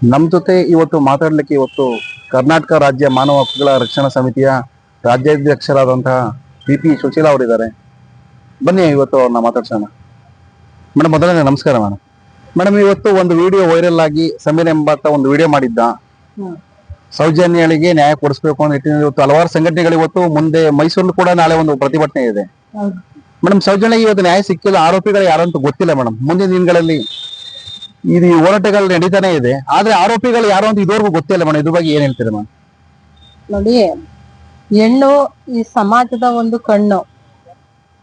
ನಮ್ಮ ಜೊತೆ ಇವತ್ತು ಮಾತಾಡ್ಲಿಕ್ಕೆ ಇವತ್ತು ಕರ್ನಾಟಕ ರಾಜ್ಯ ಮಾನವ ಹಕ್ಕುಗಳ ರಕ್ಷಣಾ ಸಮಿತಿಯ ರಾಜ್ಯಾಧ್ಯಕ್ಷರಾದಂತಹ ಪಿ ಪಿ ಸುಶೀಲಾ ಅವರಿದ್ದಾರೆ. ಬನ್ನಿ ಇವತ್ತು ಅವ್ರನ್ನ ಮಾತಾಡ್ಸೋಣ. ಮೇಡಮ್ ಮೊದಲನೇ ನಮಸ್ಕಾರ ಮೇಡಮ್ ಮೇಡಮ್ ಇವತ್ತು ಒಂದು ವಿಡಿಯೋ ವೈರಲ್ ಆಗಿ ಸಮೀರ್ ಎಂಬಾತ ಒಂದು ವಿಡಿಯೋ ಮಾಡಿದ್ದ. ಸೌಜನ್ಯಗಳಿಗೆ ನ್ಯಾಯ ಕೊಡಿಸ್ಬೇಕು ಅಂತ ನಿಟ್ಟಿನಲ್ಲಿ ಇವತ್ತು ಹಲವಾರು ಸಂಘಟನೆಗಳು ಇವತ್ತು ಮುಂದೆ ಮೈಸೂರಲ್ಲಿ ಕೂಡ ನಾಳೆ ಒಂದು ಪ್ರತಿಭಟನೆ ಇದೆ. ಮೇಡಮ್ ಸೌಜನ್ಯ ಇವತ್ತು ನ್ಯಾಯ ಸಿಕ್ಕಿಲ್ಲ ಆರೋಪಿಗಳು ಯಾರಂತೂ ಗೊತ್ತಿಲ್ಲ ಮೇಡಮ್ ಮುಂದಿನ ದಿನಗಳಲ್ಲಿ ಇದು ಈ ಹೋರಾಟಗಳು ನಡೀತಾನೆ ಇದೆ. ಆದ್ರೆ ಆರೋಪಿಗಳು ಯಾರು ಅಂತ ಇದುವರೆಗೂ ಗೊತ್ತಿಲ್ಲ ಮೇಡಮ್. ಇದ್ರ ಬಗ್ಗೆ ಏನ್ ಹೇಳ್ತೀರಿ ಮೇಡಮ್? ನೋಡಿ, ಹೆಣ್ಣು ಈ ಸಮಾಜದ ಒಂದು ಕಣ್ಣು.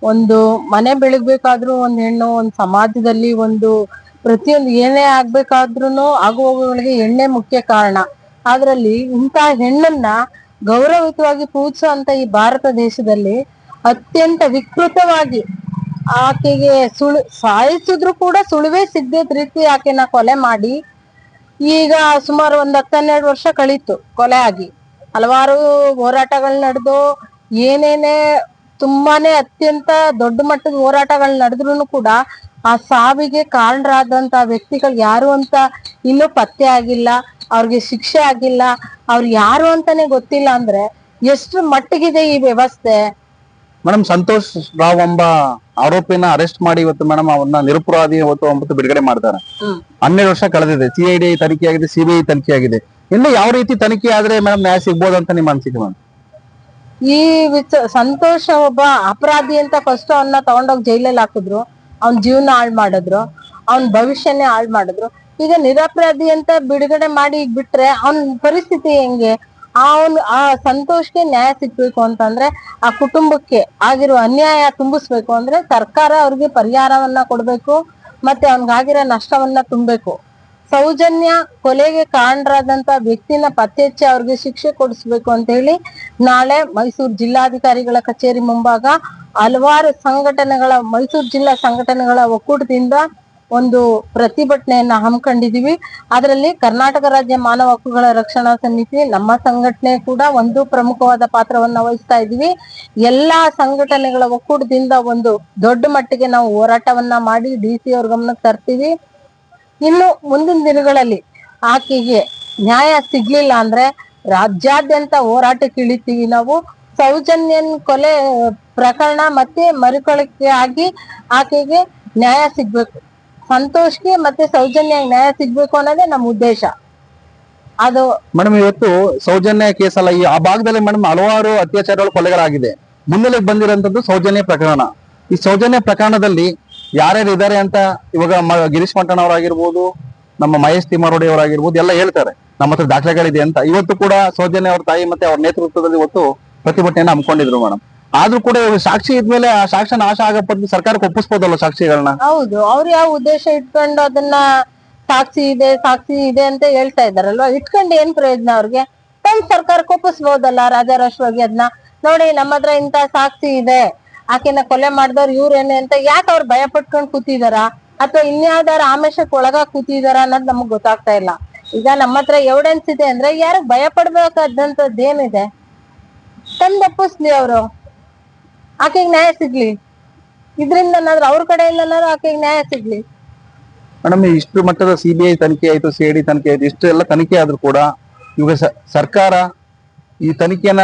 ಒಂದು ಮನೆ ಬೆಳಗ್ಬೇಕಾದ್ರೂ ಒಂದು ಹೆಣ್ಣು, ಒಂದು ಸಮಾಜದಲ್ಲಿ ಒಂದು ಪ್ರತಿಯೊಂದು ಏನೇ ಆಗ್ಬೇಕಾದ್ರೂ ಆಗುವವುಗಳಿಗೆ ಹೆಣ್ಣೆ ಮುಖ್ಯ ಕಾರಣ. ಅದ್ರಲ್ಲಿ ಇಂತಹ ಹೆಣ್ಣನ್ನ ಗೌರವಿತವಾಗಿ ಪೂಜಿಸುವಂತ ಈ ಭಾರತ ದೇಶದಲ್ಲಿ ಅತ್ಯಂತ ವಿಕೃತವಾಗಿ ಆಕೆಗೆ ಸುಳು, ಸಾಯಿಸಿದ್ರು ಕೂಡ ಸುಳಿವೇ ಸಿಗ್ದಿದ್ ರೀತಿ ಆಕೆನ ಕೊಲೆ ಮಾಡಿ. ಈಗ ಸುಮಾರು ಒಂದ್ ಹತ್ತೆರಡು ವರ್ಷ ಕಳೀತು ಕೊಲೆ ಆಗಿ. ಹಲವಾರು ಹೋರಾಟಗಳು ನಡೆದು, ಏನೇನೇ ತುಂಬಾನೇ ಅತ್ಯಂತ ದೊಡ್ಡ ಮಟ್ಟದ ಹೋರಾಟಗಳು ನಡೆದ್ರು ಕೂಡ ಆ ಸಾವಿಗೆ ಕಾರಣರಾದಂತ ವ್ಯಕ್ತಿಗಳು ಯಾರು ಅಂತ ಇನ್ನೂ ಪತ್ತೆ ಆಗಿಲ್ಲ, ಅವ್ರಿಗೆ ಶಿಕ್ಷೆ ಆಗಿಲ್ಲ, ಅವ್ರು ಯಾರು ಅಂತಾನೆ ಗೊತ್ತಿಲ್ಲ ಅಂದ್ರೆ ಎಷ್ಟು ಮಟ್ಟಿಗಿದೆ ಈ ವ್ಯವಸ್ಥೆ? ಮೇಡಮ್ ಸಂತೋಷ್ ರಾವ್ ಎಂಬ ಆರೋಪಿನ ಅರೆಸ್ಟ್ ಮಾಡಿ ಇವತ್ತು ಮೇಡಮ್ ಅವನ್ನ ನಿರಪರಾಧಿ ಇವತ್ತು ಒಂಬತ್ತು ಬಿಡುಗಡೆ ಮಾಡ್ತಾರೆ. ಹನ್ನೆರಡು ವರ್ಷ ಕಳೆದಿದೆ. ಸಿಐಡಿ ತನಿಖೆ ಆಗಿದೆ ಸಿಬಿಐ ತನಿಖೆ ಆಗಿದೆ ಇನ್ನು ಯಾವ ರೀತಿ ತನಿಖೆ ಆದ್ರೆ ಮೇಡಮ್ ನ್ಯಾಯ ಸಿಗ್ಬೋದು ಅಂತ ನಿಮ್ ಅನಿಸಿಕೆ ಮೇಡಮ್ ಈ ವಿಚ ಸಂತೋಷ ಒಬ್ಬ ಅಪರಾಧಿ ಅಂತ ಫಸ್ಟ್ ಅವನ್ನ ತಗೊಂಡೋಗಿ ಜೈಲಲ್ಲಿ ಹಾಕಿದ್ರು. ಅವ್ನ ಜೀವನ ಹಾಳು ಮಾಡಿದ್ರು. ಅವ್ನ ಭವಿಷ್ಯನೇ ಹಾಳು ಮಾಡಿದ್ರು. ಈಗ ನಿರಪರಾಧಿ ಅಂತ ಬಿಡುಗಡೆ ಮಾಡಿ ಬಿಟ್ರೆ ಅವನ್ ಪರಿಸ್ಥಿತಿ ಹೆಂಗೆ? ಅವನ್ ಆ ಸಂತೋಷಕ್ಕೆ ನ್ಯಾಯ ಸಿಗ್ಬೇಕು ಅಂತಂದ್ರೆ ಆ ಕುಟುಂಬಕ್ಕೆ ಆಗಿರೋ ಅನ್ಯಾಯ ತುಂಬಿಸ್ಬೇಕು ಅಂದ್ರೆ ಸರ್ಕಾರ ಅವ್ರಿಗೆ ಪರಿಹಾರವನ್ನ ಕೊಡ್ಬೇಕು, ಮತ್ತೆ ಅವನ್ಗಾಗಿರೋ ನಷ್ಟವನ್ನ ತುಂಬಬೇಕು. ಸೌಜನ್ಯ ಕೊಲೆಗೆ ಕಾರಣರಾದಂತ ವ್ಯಕ್ತಿನ ಪತ್ತೆ ಹಚ್ಚಿ ಅವ್ರಿಗೆ ಶಿಕ್ಷೆ ಕೊಡಿಸ್ಬೇಕು ಅಂತ ಹೇಳಿ ನಾಳೆ ಮೈಸೂರು ಜಿಲ್ಲಾಧಿಕಾರಿಗಳ ಕಚೇರಿ ಮುಂಭಾಗ ಹಲವಾರು ಸಂಘಟನೆಗಳ, ಮೈಸೂರು ಜಿಲ್ಲಾ ಸಂಘಟನೆಗಳ ಒಕ್ಕೂಟದಿಂದ ಒಂದು ಪ್ರತಿಭಟನೆಯನ್ನ ಹಮ್ಮಿಕೊಂಡಿದೀವಿ ಅದರಲ್ಲಿ ಕರ್ನಾಟಕ ರಾಜ್ಯ ಮಾನವ ಹಕ್ಕುಗಳ ರಕ್ಷಣಾ ಸಮಿತಿ, ನಮ್ಮ ಸಂಘಟನೆ ಕೂಡ ಒಂದು ಪ್ರಮುಖವಾದ ಪಾತ್ರವನ್ನ ವಹಿಸ್ತಾ ಇದೀವಿ ಎಲ್ಲಾ ಸಂಘಟನೆಗಳ ಒಕ್ಕೂಟದಿಂದ ಒಂದು ದೊಡ್ಡ ಮಟ್ಟಿಗೆ ನಾವು ಹೋರಾಟವನ್ನ ಮಾಡಿ ಡಿ ಸಿ ಅವ್ರ ಗಮನಕ್ಕೆ ತರ್ತೀವಿ. ಇನ್ನು ಮುಂದಿನ ದಿನಗಳಲ್ಲಿ ಆಕೆಗೆ ನ್ಯಾಯ ಸಿಗ್ಲಿಲ್ಲ ಅಂದ್ರೆ ರಾಜ್ಯಾದ್ಯಂತ ಹೋರಾಟಕ್ಕೆ ಇಳಿತೀವಿ ನಾವು. ಸೌಜನ್ಯನ್ ಕೊಲೆ ಪ್ರಕರಣ ಮತ್ತೆ ಮರುಕಳಿಕೆ ಆಗಿ ಆಕೆಗೆ ನ್ಯಾಯ ಸಿಗ್ಬೇಕು. ಸಂತೋಷ್ಗೆ ಮತ್ತೆ ಸೌಜನ್ಯ ನ್ಯಾಯ ಸಿಗ್ಬೇಕು ಅನ್ನೋದೇ ನಮ್ಮ ಉದ್ದೇಶ. ಅದು ಮೇಡಮ್ ಇವತ್ತು ಸೌಜನ್ಯ ಕೇಸಲ್ಲ ಈ ಆ ಭಾಗದಲ್ಲಿ ಮೇಡಮ್ ಹಲವಾರು ಅತ್ಯಾಚಾರಗಳು ಕೊಲೆಗಳಾಗಿದೆ. ಮುನ್ನೆಲೆಗೆ ಬಂದಿರೋಂಥದ್ದು ಸೌಜನ್ಯ ಪ್ರಕರಣ. ಈ ಸೌಜನ್ಯ ಪ್ರಕರಣದಲ್ಲಿ ಯಾರ್ಯಾರು ಇದ್ದಾರೆ ಅಂತ ಇವಾಗ ಗಿರೀಶ್ ಮಟ್ಟಣ್ಣ ಅವರಾಗಿರ್ಬೋದು, ನಮ್ಮ ಮಹೇಶ್ ತಿಮ್ಮಾರೋಡಿ ಅವರಾಗಿರ್ಬೋದು, ಎಲ್ಲ ಹೇಳ್ತಾರೆ. ನಮ್ಮ ಹತ್ರ ದಾಖಲೆಗಳಿದೆ ಅಂತ. ಇವತ್ತು ಕೂಡ ಸೌಜನ್ಯ ಅವ್ರ ತಾಯಿ ಮತ್ತೆ ಅವ್ರ ನೇತೃತ್ವದಲ್ಲಿ ಇವತ್ತು ಪ್ರತಿಭಟನೆಯನ್ನು ಹಮ್ಮಿಕೊಂಡಿದ್ರು ಮೇಡಮ್ ಆದ್ರೂ ಕೂಡ ಸಾಕ್ಷಿ ಇದ್ಮೇಲೆ ಆ ಸಾಕ್ಷ್ಯ ನಾಶ ಆಗಪ್ಪದ್ದು ಸರ್ಕಾರಕ್ಕೆ ಒಪ್ಪಿಸ್ಬೋದಲ್ಲ ಸಾಕ್ಷಿಗಳನ್ನ? ಹೌದು. ಅವ್ರು ಯಾವ ಉದ್ದೇಶ ಇಟ್ಕೊಂಡು ಅದನ್ನ ಸಾಕ್ಷಿ ಇದೆ ಸಾಕ್ಷಿ ಇದೆ ಅಂತ ಹೇಳ್ತಾ ಇದಾರಲ್ವಾ ಇಟ್ಕೊಂಡು ಏನ್ ಪ್ರಯೋಜನ ಅವ್ರಿಗೆ? ತಮ್ಮ ಸರ್ಕಾರಕ್ಕೆ ಒಪ್ಪಿಸ್ಬೋದಲ್ಲ ರಾಜಾರಾಶ್ವಾಗಿ ಅದನ್ನ ನೋಡಿ, ನಮ್ಮ ಹತ್ರ ಇಂತ ಸಾಕ್ಷಿ ಇದೆ. ಆಕೆನ ಕೊಲೆ ಮಾಡಿದವ್ರು ಇವ್ರೇನೆ ಅಂತ ಯಾಕೆ ಅವ್ರು ಭಯ ಪಟ್ಕೊಂಡು ಕೂತಿದಾರ? ಅಥವಾ ಇನ್ಯಾವ್ದಾರ ಆಮಿಷಕ್ಕೆ ಒಳಗ ಕೂತಿದಾರ ಅನ್ನೋದು ನಮಗ್ ಗೊತ್ತಾಗ್ತಾ ಇಲ್ಲ. ಈಗ ನಮ್ಮ ಹತ್ರ ಎವಿಡೆನ್ಸ್ ಇದೆ ಅಂದ್ರೆ ಯಾರು ಭಯ ಪಡ್ಬೇಕಾದಂತದ್ದು ಏನಿದೆ ತಂದ್ ಒಪ್ಪಿಸ್ಲಿ ಅವರು. ಆಕೆಗೆ ನ್ಯಾಯ ಸಿಗ್ಲಿ. ಇದ್ರಿಂದ ಅವ್ರ ಕಡೆಯಿಂದನಾದ್ರೂ ಆಕೆಗೆ ನ್ಯಾಯ ಸಿಗ್ಲಿ. ಮೇಡಮ್ ಇಷ್ಟು ಮಟ್ಟದ ಸಿಬಿಐ ತನಿಖೆ ಆಯ್ತು ಸಿಐಡಿ ತನಿಖೆ ಆಯ್ತು ಇಷ್ಟು ಎಲ್ಲ ತನಿಖೆ ಆದ್ರೂ ಕೂಡ ಇವಾಗ ಸರ್ಕಾರ ಈ ತನಿಖೆಯನ್ನ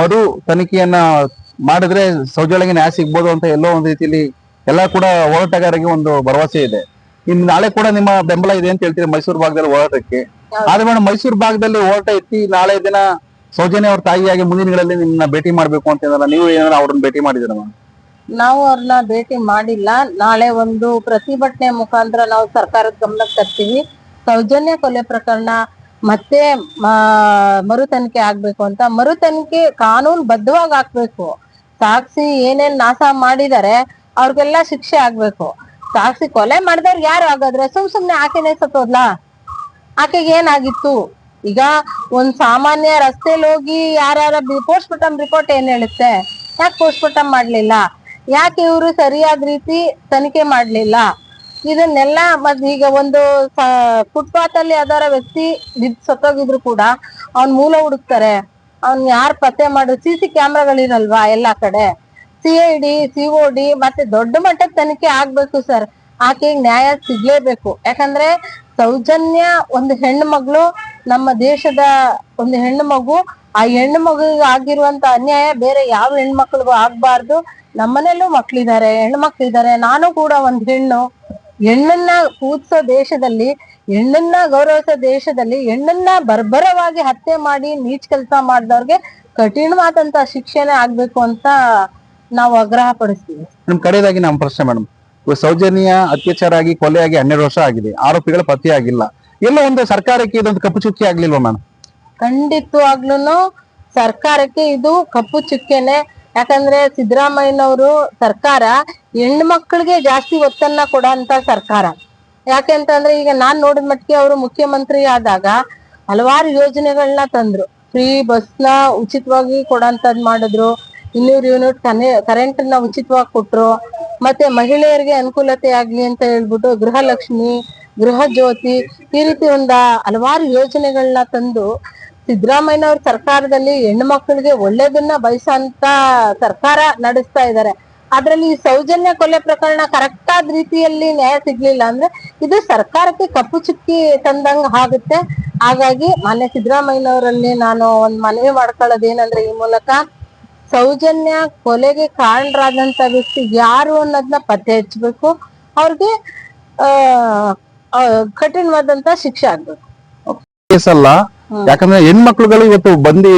ಮರು ತನಿಖೆಯನ್ನ ಮಾಡಿದ್ರೆ ಸೌಜನ್ಯಗೆ ನ್ಯಾಯ ಸಿಗ್ಬೋದು ಅಂತ ಎಲ್ಲೋ ಒಂದು ರೀತಿಯಲ್ಲಿ ಎಲ್ಲ ಕೂಡ ಹೋರಾಟಗಾರರಿಗೆ ಒಂದು ಭರವಸೆ ಇದೆ. ಇನ್ ನಾಳೆ ಕೂಡ ನಿಮ್ಮ ಬೆಂಬಲ ಇದೆ ಅಂತ ಹೇಳ್ತೀರಿ ಮೈಸೂರು ಭಾಗದಲ್ಲಿ ಹೋರಾಟಕ್ಕೆ. ಆದ್ರೆ ಮೇಡಮ್ ಮೈಸೂರು ಭಾಗದಲ್ಲಿ ಹೋರಾಟ ಎತ್ತಿ ನಾಳೆ ದಿನ ಸೌಜನ್ಯ ಅವ್ರ ತಾಯಿಯಾಗಿ ಮುಂದಿನ ದಿನಗಳಲ್ಲಿ ನಿಮ್ಮನ್ನ ಭೇಟಿ ಮಾಡ್ಬೇಕು ಅಂತ ನೀವು ಏನಾರ ಅವ್ರನ್ನ ಭೇಟಿ ಮಾಡಿದ್ರ ನಾವು ಅವ್ರನ್ನ ಭೇಟಿ ಮಾಡಿಲ್ಲ. ನಾಳೆ ಒಂದು ಪ್ರತಿಭಟನೆ ಮುಖಾಂತರ ನಾವು ಸರ್ಕಾರದ ಗಮನಕ್ಕೆ ತರ್ತೀವಿ. ಸೌಜನ್ಯ ಕೊಲೆ ಪ್ರಕರಣ ಮತ್ತೆ ಮರು ತನಿಖೆ ಆಗ್ಬೇಕು ಅಂತ. ಮರು ತನಿಖೆ ಕಾನೂನು ಬದ್ಧವಾಗಿ ಹಾಕ್ಬೇಕು. ಸಾಕ್ಷಿ ಏನೇನ್ ನಾಶ ಮಾಡಿದಾರೆ, ಅವ್ರಿಗೆಲ್ಲ ಶಿಕ್ಷೆ ಆಗ್ಬೇಕು. ಸಾಕ್ಷಿ ಕೊಲೆ ಮಾಡಿದವ್ರು ಯಾರು ಆಗಾದ್ರೆ ಸುಮ್ ಸುಮ್ನೆ ಆಕೆನೆ ಸತ್ತೋದ್ಲಾ? ಆಕೆಗೆ ಏನಾಗಿತ್ತು? ಈಗ ಒಂದ್ ಸಾಮಾನ್ಯ ರಸ್ತೆಲಿ ಹೋಗಿ ಯಾರ ಪೋಸ್ಟ್ ಮಾರ್ಟಮ್ ರಿಪೋರ್ಟ್ ಏನ್ ಹೇಳುತ್ತೆ? ಯಾಕೆ ಪೋಸ್ಟ್ ಮಾರ್ಟಮ್ ಮಾಡ್ಲಿಲ್ಲ? ಯಾಕೆ ಇವರು ಸರಿಯಾದ ರೀತಿ ತನಿಖೆ ಮಾಡ್ಲಿಲ್ಲ? ಇದನ್ನೆಲ್ಲ ಮತ್ ಈಗ ಒಂದು ಫುಟ್ಪಾತ್ ಅಲ್ಲಿ ಯಾವ್ದಾರ ವ್ಯಕ್ತಿ ಸತ್ತೋಗಿದ್ರು ಕೂಡ ಅವ್ನ್ ಮೂಲ ಹುಡುಕ್ತಾರೆ. ಅವ್ನ್ ಯಾರ್ ಪತ್ತೆ ಮಾಡು, ಸಿ ಸಿ ಕ್ಯಾಮ್ರಾಗಳಿರಲ್ವಾ ಎಲ್ಲಾ ಕಡೆ? C I D, C O D ಮತ್ತೆ ದೊಡ್ಡ ಮಟ್ಟದ ತನಿಖೆ ಆಗ್ಬೇಕು ಸರ್. ಆಕೆಗೆ ನ್ಯಾಯ ಸಿಗ್ಲೇಬೇಕು. ಯಾಕಂದ್ರೆ ಸೌಜನ್ಯ ಒಂದು ಹೆಣ್ಣು ಮಗಳು ನಮ್ಮ ದೇಶದ ಒಂದು ಹೆಣ್ಣು ಮಗು, ಆ ಹೆಣ್ಣು ಮಗುಗೆ ಆಗಿರುವಂತ ಅನ್ಯಾಯ ಬೇರೆ ಯಾವ ಹೆಣ್ಮಕ್ಳಿಗೂ ಆಗ್ಬಾರ್ದು. ನಮ್ಮನೆಲ್ಲೂ ಮಕ್ಳಿದ್ದಾರೆ ಹೆಣ್ಣು ಮಕ್ಳಿದ್ದಾರೆ ನಾನು ಕೂಡ ಒಂದ್ ಹೆಣ್ಣು. ಹೆಣ್ಣನ್ನ ಕೂತ್ಸೋ ದೇಶದಲ್ಲಿ, ಹೆಣ್ಣನ್ನ ಗೌರವಿಸೋ ದೇಶದಲ್ಲಿ, ಹೆಣ್ಣನ್ನ ಬರ್ಬರವಾಗಿ ಹತ್ಯೆ ಮಾಡಿ ನೀಚ್ ಕೆಲಸ ಮಾಡಿದವ್ರಿಗೆ ಕಠಿಣವಾದಂತ ಶಿಕ್ಷೆನೆ ಆಗ್ಬೇಕು ಅಂತ ನಾವು ಆಗ್ರಹ ಪಡಿಸ್ತೀವಿ. ನಿಮ್ ಕಡೆಯದಾಗಿ ನಮ್ಮ ಪ್ರಶ್ನೆ ಮೇಡಮ್ ಸೌಜನ್ಯ ಅತ್ಯಾಚಾರ ಆಗಿ ಕೊಲೆಯಾಗಿ ಹನ್ನೆರಡು ವರ್ಷ ಆಗಿದೆ. ಆರೋಪಿಗಳು ಪತ್ತೆಯಾಗಿಲ್ಲ. ಎಲ್ಲ ಒಂದು ಸರ್ಕಾರಕ್ಕೆ ಇದೊಂದು ಕಪ್ಪು ಚುಕ್ಕಿ ಆಗ್ಲಿಲ್ವಾ ಮೇಡಮ್ ಖಂಡಿತವಾಗ್ಲೂನು ಸರ್ಕಾರಕ್ಕೆ ಇದು ಕಪ್ಪು ಚುಕ್ಕೆನೆ. ಯಾಕಂದ್ರೆ ಸಿದ್ದರಾಮಯ್ಯನವರು ಸರ್ಕಾರ ಹೆಣ್ಮಕ್ಳಿಗೆ ಜಾಸ್ತಿ ಒತ್ತನ್ನ ಕೊಡಂತ ಸರ್ಕಾರ. ಯಾಕೆ ಅಂತಂದ್ರೆ ಈಗ ನಾನ್ ನೋಡಿದ ಮಟ್ಟಿಗೆ ಅವರು ಮುಖ್ಯಮಂತ್ರಿ ಆದಾಗ ಹಲವಾರು ಯೋಜನೆಗಳನ್ನ ತಂದ್ರು. ಫ್ರೀ ಬಸ್ನ ಉಚಿತವಾಗಿ ಕೊಡಂತದ್ ಮಾಡಿದ್ರು. ಇನ್ನೂರು ಯೂನಿಟ್ ಕನೆ ಕರೆಂಟ್ನ ಉಚಿತವಾಗಿ ಕೊಟ್ರು. ಮತ್ತೆ ಮಹಿಳೆಯರಿಗೆ ಅನುಕೂಲತೆ ಆಗ್ಲಿ ಅಂತ ಹೇಳ್ಬಿಟ್ಟು ಗೃಹಲಕ್ಷ್ಮಿ ಗೃಹ ಜ್ಯೋತಿ ಈ ರೀತಿ ಒಂದ ಹಲವಾರು ಯೋಜನೆಗಳನ್ನ ತಂದು ಸಿದ್ದರಾಮಯ್ಯನವ್ರ ಸರ್ಕಾರದಲ್ಲಿ ಹೆಣ್ಣು ಮಕ್ಕಳಿಗೆ ಒಳ್ಳೇದನ್ನ ಬಯಸಂತ ಸರ್ಕಾರ ನಡೆಸ್ತಾ ಇದ್ದಾರೆ ಅದ್ರಲ್ಲಿ ಈ ಸೌಜನ್ಯ ಕೊಲೆ ಪ್ರಕರಣ ಕರೆಕ್ಟ್ ಆದ ರೀತಿಯಲ್ಲಿ ನ್ಯಾಯ ಸಿಗ್ಲಿಲ್ಲ ಅಂದ್ರೆ ಇದು ಸರ್ಕಾರಕ್ಕೆ ಕಪ್ಪು ಚುಕ್ಕಿ ತಂದಂಗ ಆಗುತ್ತೆ. ಹಾಗಾಗಿ ಮಾನ್ಯ ಸಿದ್ದರಾಮಯ್ಯನವರಲ್ಲಿ ನಾನು ಒಂದ್ ಮನವಿ ಮಾಡ್ಕೊಳ್ಳೋದೇನಂದ್ರೆ ಈ ಮೂಲಕ ಸೌಜನ್ಯ ಕೊಲೆಗೆ ಕಾರಣರಾದಂತ ವ್ಯಕ್ತಿ ಯಾರು ಅನ್ನೋದನ್ನ ಪತ್ತೆ ಹಚ್ಚಬೇಕು. ಅವ್ರಿಗೆ ಕಠಿಣವಾದಂತ ಶಿಕ್ಷೆ ಆಗ್ಬೇಕು. ಕೇಸ್ ಅಲ್ಲ. ಯಾಕಂದ್ರೆ ಹೆಣ್ಮಕ್ಳುಗಳು ಇವತ್ತು ಬಂದಿ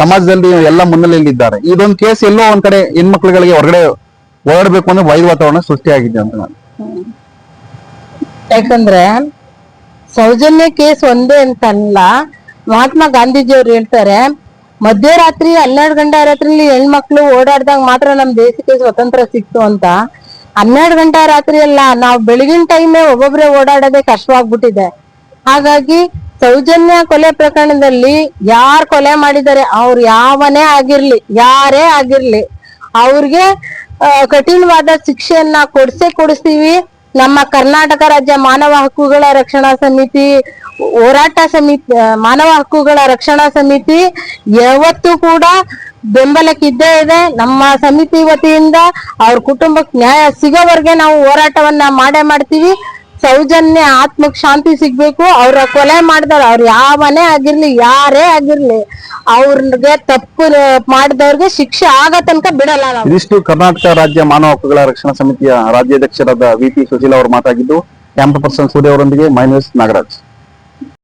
ಸಮಾಜದಲ್ಲಿ ಎಲ್ಲ ಮುನ್ನೆಲೆಯಲ್ಲಿ ಇದ್ದಾರೆ ಇದೊಂದು ಕೇಸ್ ಎಲ್ಲೋ ಒಂದ್ ಕಡೆ ಹೆಣ್ಮಕ್ಳುಗಳಿಗೆ ಹೊರಗಡೆ ಓಡಬೇಕು ಅಂದ್ರೆ ವೈದ್ ವಾತಾವರಣ ಸೃಷ್ಟಿಯಾಗಿದೆ ಅಂತ ನಾನು. ಯಾಕಂದ್ರೆ ಸೌಜನ್ಯ ಕೇಸ್ ಒಂದೇ ಅಂತಲ್ಲ ಮಹಾತ್ಮ ಗಾಂಧೀಜಿ ಅವ್ರು ಹೇಳ್ತಾರೆ ಮಧ್ಯರಾತ್ರಿ ಹನ್ನೆರಡು ಗಂಟೆ ರಾತ್ರಿಲಿ ಹೆಣ್ಮಕ್ಳು ಓಡಾಡ್ದಾಗ ಮಾತ್ರ ನಮ್ ದೇಶಕ್ಕೆ ಸ್ವತಂತ್ರ ಸಿಕ್ತು ಅಂತ. ಹನ್ನೆರಡು ಗಂಟೆ ರಾತ್ರಿ ಅಲ್ಲ, ನಾವು ಬೆಳಗಿನ ಟೈಮೇ ಒಬ್ಬೊಬ್ರೆ ಓಡಾಡೋದೇ ಕಷ್ಟವಾಗ್ಬಿಟ್ಟಿದೆ. ಹಾಗಾಗಿ ಸೌಜನ್ಯ ಕೊಲೆ ಪ್ರಕರಣದಲ್ಲಿ ಯಾರ್ ಕೊಲೆ ಮಾಡಿದ್ದಾರೆ ಅವ್ರು ಯಾವನೇ ಆಗಿರ್ಲಿ, ಯಾರೇ ಆಗಿರ್ಲಿ, ಅವ್ರಿಗೆ ಕಠಿಣವಾದ ಶಿಕ್ಷೆಯನ್ನ ಕೊಡ್ಸೇ ಕೊಡಿಸ್ತೀವಿ. ನಮ್ಮ ಕರ್ನಾಟಕ ರಾಜ್ಯ ಮಾನವ ಹಕ್ಕುಗಳ ರಕ್ಷಣಾ ಸಮಿತಿ, ಹೋರಾಟ ಸಮಿತಿ ಮಾನವ ಹಕ್ಕುಗಳ ರಕ್ಷಣಾ ಸಮಿತಿ ಯಾವತ್ತೂ ಕೂಡ ಬೆಂಬಲಕ್ಕಿದ್ದೇ ಇದೆ. ನಮ್ಮ ಸಮಿತಿ ವತಿಯಿಂದ ಅವ್ರ ಕುಟುಂಬಕ್ಕೆ ನ್ಯಾಯ ಸಿಗೋವರೆಗೆ ನಾವು ಹೋರಾಟವನ್ನ ಮಾಡೇ ಮಾಡ್ತೀವಿ. ಸೌಜನ್ಯ, ಆತ್ಮಕ್ ಶಾಂತಿ ಸಿಗ್ಬೇಕು. ಅವ್ರ ಕೊಲೆ ಮಾಡಿದವ್ರ ಅವ್ರು ಯಾವನೇ ಆಗಿರ್ಲಿ, ಯಾರೇ ಆಗಿರ್ಲಿ, ಅವ್ರಿಗೆ ತಪ್ಪು ಮಾಡಿದವ್ರಿಗೆ ಶಿಕ್ಷೆ ಆಗ ತನಕ ಬಿಡಲ್ಲ ಇದಿಷ್ಟು ಕರ್ನಾಟಕ ರಾಜ್ಯ ಮಾನವ ಹಕ್ಕುಗಳ ರಕ್ಷಣಾ ಸಮಿತಿಯ ರಾಜ್ಯಾಧ್ಯಕ್ಷರಾದ ವಿ ಪಿ ಸುಶೀಲ ಅವರು ಮಾತಾಗಿದ್ದು ಕ್ಯಾಂಪ್ ಪರ್ಸನ್ ಸೂರ್ಯ ಅವರೊಂದಿಗೆ ಮೈನಸ್ ನಾಗರಾಜ್.